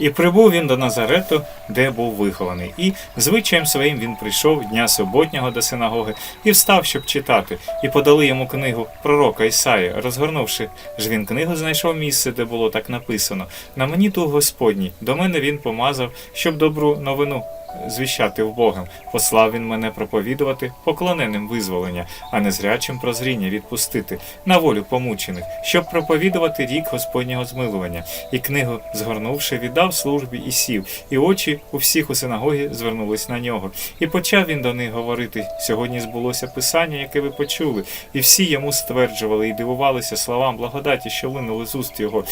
І прибув він до Назарету, де був вихований. І звичаєм своїм він прийшов дня суботнього до синагоги і встав, щоб читати. І подали йому книгу пророка Ісаї. Розгорнувши ж він книгу, знайшов місце, де було так написано: На мені ту Господній, до мене він помазав, щоб добру новину. Звіщати в Богом, послав він мене проповідувати поклоненим визволення, а незрячим прозріння відпустити на волю помучених, щоб проповідувати рік Господнього змилування. І книгу, згорнувши, віддав службі і сів, і очі у всіх у синагогі звернулись на нього. І почав він до них говорити: сьогодні збулося писання, яке ви почули, і всі йому стверджували і дивувалися словам благодаті, що линули з уст його,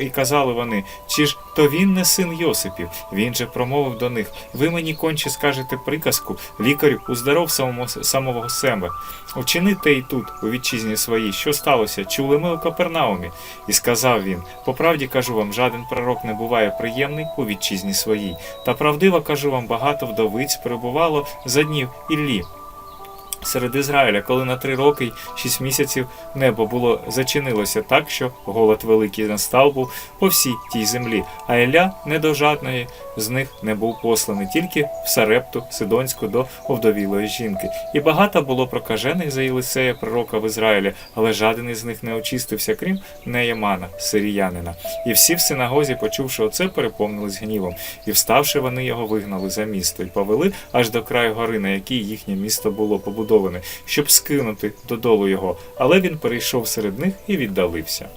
і казали вони: чи ж то він не син Йосипів? Він же промовив до них: Ви мені конче скажете приказку, лікарю, уздоров самого, самого себе. Учините і тут, у вітчизні своїй, що сталося, чули ми у Капернаумі. І сказав він: По правді кажу вам, жаден пророк не буває приємний у вітчизні своїй. Та правдиво кажу вам, багато вдовиць перебувало за днів Іллі. Серед Ізраїля, коли на три роки й шість місяців небо було зачинилося так, що голод великий настав був по всій тій землі, а Ілля не до жадної з них не був посланий, тільки в Сарепту Сидонську до овдовілої жінки. І багато було прокажених за Єлисея, пророка в Ізраїлі, але жаден із них не очистився, крім Неємана, сиріянина. І всі в синагозі, почувши оце, переповнились гнівом, і вставши, вони його вигнали за місто і повели аж до краю гори, на якій їхнє місто було побудоване, щоб скинути додолу його. Але він перейшов серед них і віддалився.